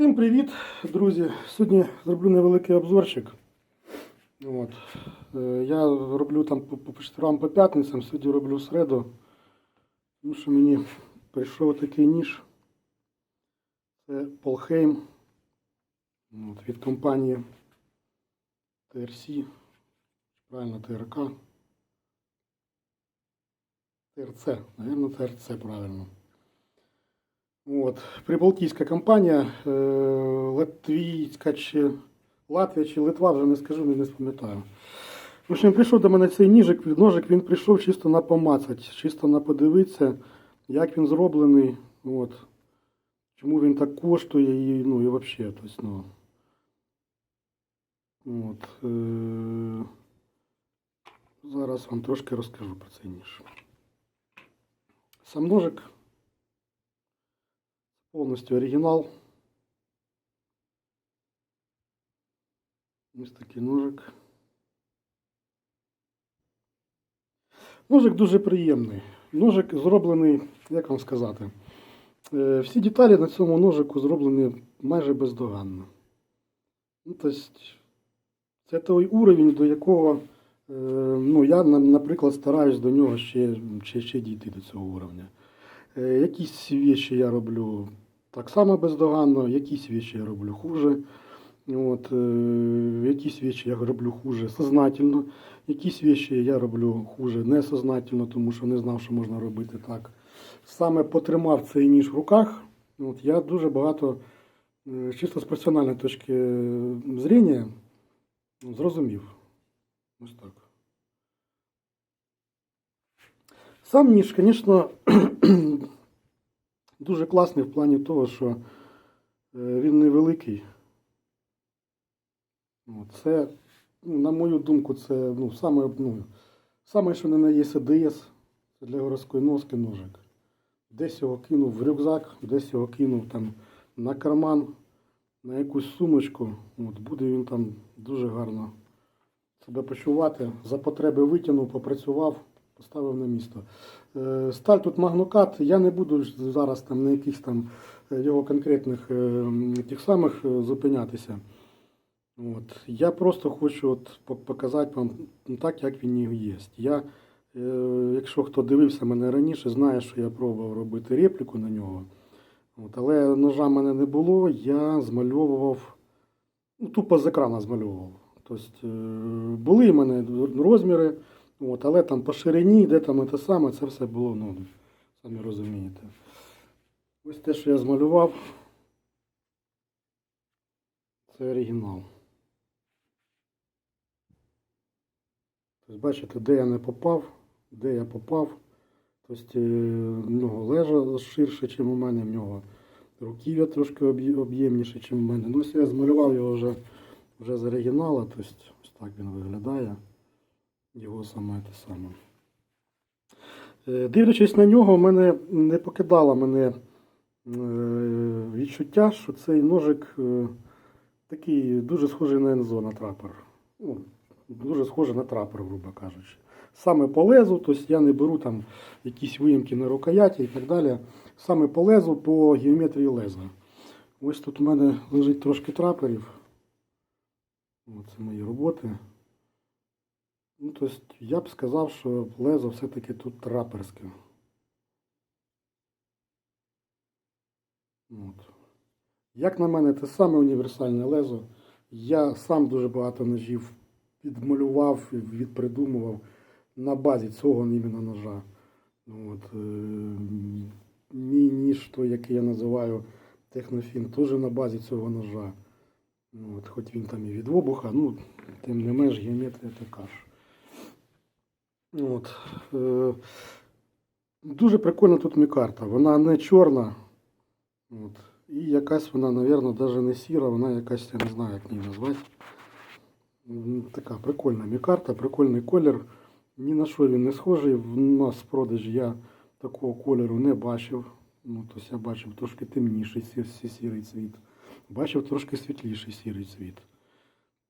Всім привіт, друзі! Сьогодні зроблю невеликий обзорчик. От. Е, Я роблю там по, по по п'ятницям, сьогодні роблю середу. Тому що мені прийшов такий ніж. Це Полхейм від компанії TRC, правильно ТРК. ТРЦ, мабуть, ТРЦ правильно. От. Прибалтійська компанія, е, латвійська чи Латвія чи Литва, вже не скажу, не пам'ятаю. В общем, прийшов до мене цей ніжик, ножик, він прийшов чисто на помацати, чисто на подивитися, як він зроблений, от. чому він так коштує і, ну, і взагалі. Тобто, ну, от, е, зараз вам трошки розкажу про цей ніж. Сам ножик повністю оригінал. Ось такий ножик. Ножик дуже приємний. Ножик зроблений, як вам сказати, е, всі деталі на цьому ножику зроблені майже бездоганно. Ну, тобто, це той уровень, до якого е, ну, я, наприклад, стараюсь до нього ще, ще, ще дійти до цього уровня. Е, Якісь вещи я роблю так само бездоганно, якісь вещи я роблю хуже. От, е, якісь вещи я роблю хуже сознательно, якісь вещи я роблю хуже несознательно, тому що не знав, що можна робити так. Саме потримав цей ніж в руках, от, я дуже багато, е, чисто з професіональної точки зрення, ну, зрозумів. Ось так. Сам ніж, звісно, дуже класний в плані того, що е, він невеликий. Це, ну, на мою думку, це ну, саме, ну, саме, що не на є СДС, це для городської носки ножик. Десь його кинув в рюкзак, десь його кинув там на карман, на якусь сумочку. От, буде він там дуже гарно себе почувати. За потреби витягнув, попрацював, поставив на місто. Е, Сталь тут магнокат, я не буду зараз там на якихось там е, його конкретних е, тих самих зупинятися. От. Я просто хочу от показати вам так, як він є. Я, якщо хто дивився мене раніше, знає, що я пробував робити репліку на нього. От. Але ножа в мене не було, я змальовував, ну, тупо з екрана змальовував. Тобто, були в мене розміри, от, але там по ширині, де там те саме, це все було, ну, самі розумієте. Ось те, що я змалював, це оригінал. Тобто, бачите, де я не попав, де я попав. Тобто, е, в нього лежа ширше, ніж у мене, в нього руків'я трошки об'ємніше, ніж у мене. Ну, ось я змалював його вже, вже з оригінала, тобто, ось так він виглядає. Його саме те саме. Е, Дивлячись на нього, мене не покидало мене е, відчуття, що цей ножик е, такий дуже схожий на Ензо, на трапор. Ну, дуже схожий на трапор, грубо кажучи. Саме по лезу, тобто я не беру там якісь виїмки на рукояті і так далі. Саме по лезу, по геометрії леза. Ось тут у мене лежить трошки трапорів. О, Це мої роботи. Тобто я б сказав, що лезо все-таки тут траперське. От. Як на мене, це саме універсальне лезо. Я сам дуже багато ножів відмалював, відпридумував на базі цього іменно ножа. От. е, Мій ніж, той, який я називаю Технофін, теж на базі цього ножа. От, хоч він там і від обуха, ну, тим не менш геометрія така ж. От. Е, дуже прикольна тут мікарта. Вона не чорна. От. І якась вона, мабуть, навіть не сіра, вона якась, я не знаю, як її назвати. Така прикольна мікарта, прикольний колір. Ні на що він не схожий. В нас в продажі я такого кольору не бачив. Ну, тобто я бачив трошки темніший сі- сі- сірий цвіт. Бачив трошки світліший сірий цвіт.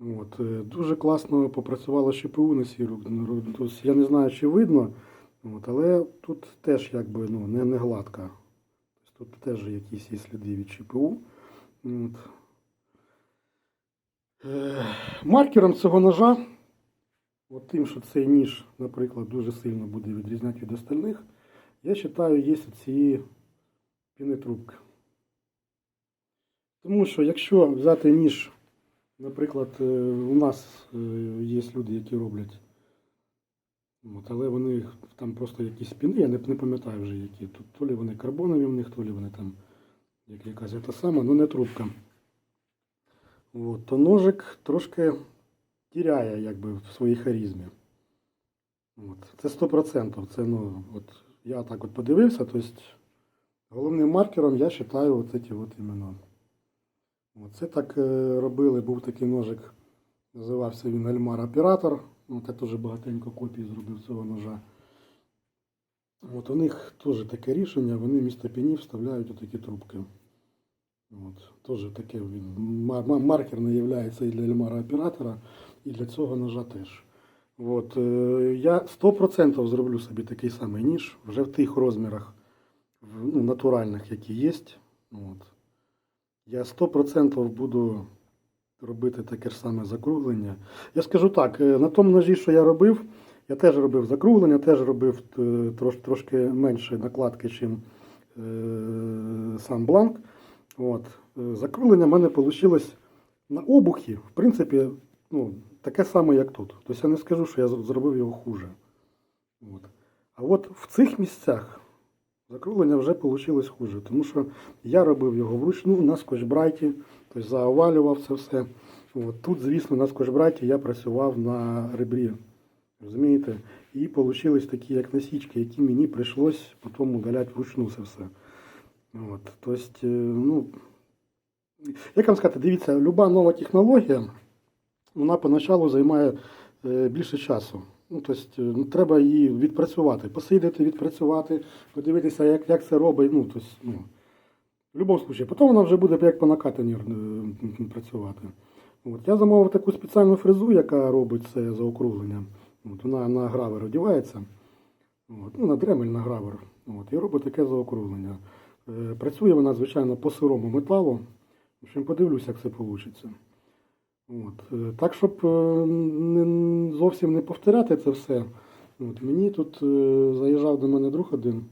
От. е, Дуже класно попрацювало ШПУ на сіру. Я не знаю, чи видно, от, але тут теж якби ну, не, не гладка. Тобто Тут теж якісь є сліди від ЧПУ. От. Е, Маркером цього ножа, от тим, що цей ніж, наприклад, дуже сильно буде відрізняти від остальних, я вважаю, є ці пінетрубки. Тому що якщо взяти ніж, наприклад, е, у нас е, є люди, які роблять, от, але вони там просто якісь піни, я не, пам'ятаю вже які. Тут то лі вони карбонові в них, то лі вони там як якась та сама, ну не трубка. От, то ножик трошки тіряє якби, в своїй харізмі. От, це 100%. Це, ну, от, я так от подивився, то есть, головним маркером я вважаю от ці от імена. Це так е, робили, був такий ножик, називався він Альмар Оператор. От, я теж багатенько копій зробив цього ножа. От у них теж таке рішення, вони вмісто пінів вставляють отакі трубки. От, теж таке він мар- мар- маркер є і для Ельмара оператора, і для цього ножа теж. От, е, я 100% зроблю собі такий самий ніж вже в тих розмірах ну, натуральних, які є. От. Я 100% буду робити таке ж саме закруглення. Я скажу так, е, на тому ножі, що я робив, я теж робив закруглення, теж робив е, трош, трошки менше накладки, ніж е, сам бланк. От. Е, Закруглення в мене вийшло на обухі, в принципі, ну, таке саме, як тут. Тобто я не скажу, що я зробив його хуже. От. А от в цих місцях закруглення вже вийшло хуже, тому що я робив його вручну на скотчбрайті, тобто заовалював це все. От. Тут, звісно, на скотчбрайті я працював на ребрі. Розумієте? І вийшли такі, як насічки, які мені прийшлось потім удаляти вручну це все. От. Тобто, е, ну, як вам сказати, дивіться, люба нова технологія, вона поначалу займає е, більше часу. Ну, тобто, треба її відпрацювати, посидіти, відпрацювати, подивитися, як, як це робить. Ну, тобто, ну, в будь-якому випадку. Потім вона вже буде як по накатанні е, працювати. От. Я замовив таку спеціальну фрезу, яка робить це заокруглення. От. Вона на гравер одягається. От. Ну, на дремель на гравер. От. І робить таке заокруглення. Е, Працює вона, звичайно, по сирому металу. В общем, подивлюся, як це вийде. От. е, Так, щоб е, не, зовсім не повторяти це все. От. Мені тут е, заїжджав до мене друг один.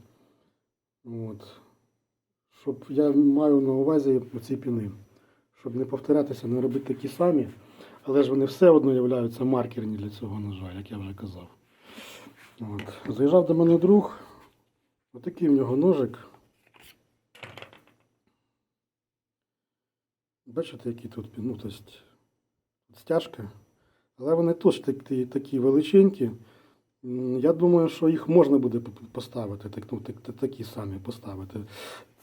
От. Щоб я маю на увазі ці піни. Щоб не повторятися, не робити такі самі. Але ж вони все одно являються маркерні для цього ножа, як я вже казав. От. Заїжджав до мене друг. Отакий в нього ножик. Бачите, які тут пі- ну, стяжка. Але вони теж такі, такі величенькі. Я думаю, що їх можна буде поставити, так, ну, так, так- такі самі поставити.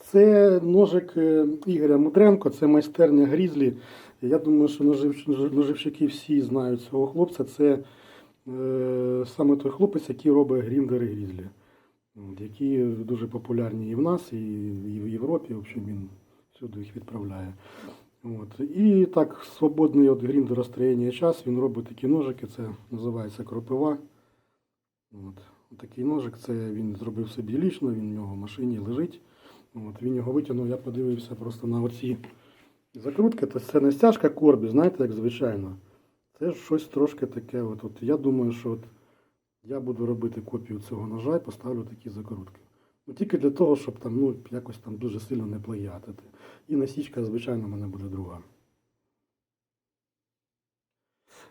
Це ножик е, Ігоря Мудренко, це майстерня Грізлі. Я думаю, що ножив, ноживщики всі знають цього хлопця. Це е, саме той хлопець, який робить гріндери Грізлі, які дуже популярні і в нас, і в Європі. В общем, він всюди їх відправляє. От. І так, свободний від гріндеростроєння час, він робить такі ножики, це називається кропива. От. Такий ножик, це він зробив собі лічно, він в нього в машині лежить. От. Він його витягнув, я подивився просто на оці закрутки. Тобто це не стяжка корбі, знаєте, як звичайно. Це щось трошки таке. От, от я думаю, що от я буду робити копію цього ножа і поставлю такі закрутки. Ну, тільки для того, щоб там, ну, якось там дуже сильно не плагіатити. І насічка, звичайно, в мене буде друга.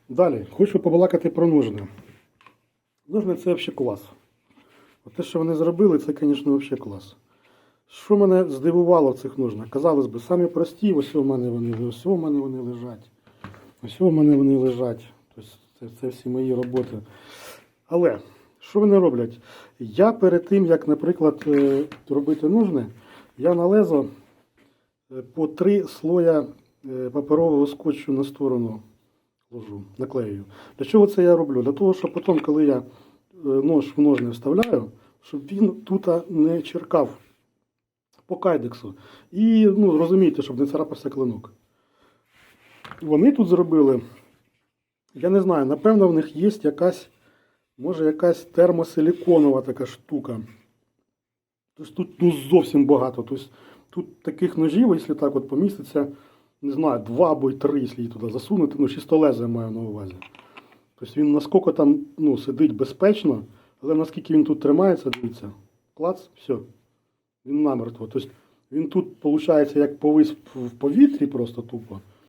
Далі, хочу побалакати про ножни. Ножни це взагалі клас. От те, що вони зробили, це, звісно, взагалі клас. Що мене здивувало в цих ножнах? Казалось би, самі прості, ось у мене вони, ось у мене вони лежать. Ось у мене вони лежать. Тобто це, це всі мої роботи. Але що вони роблять? Я перед тим, як, наприклад, е, робити ножни, я налезо е, по три слоя е, паперового скотчу на сторону ложу, наклею. Для чого це я роблю? Для того, щоб потім, коли я нож в ножни вставляю, щоб він тут не черкав по кайдексу. І ну, розумієте, щоб не царапався клинок. Вони тут зробили, я не знаю, напевно, в них є якась, може, якась термосиліконова така штука. Тобто тут ну, зовсім багато. Тобто, тут таких ножів, якщо так от поміститься, не знаю, два або й три, якщо її туди засунути, ну, чистолезе маю на увазі. Тобто він наскільки там ну, сидить безпечно, але наскільки він тут тримається, дивіться, клац, все, він намертво. Тобто він тут, виходить, як повис в повітрі просто тупо,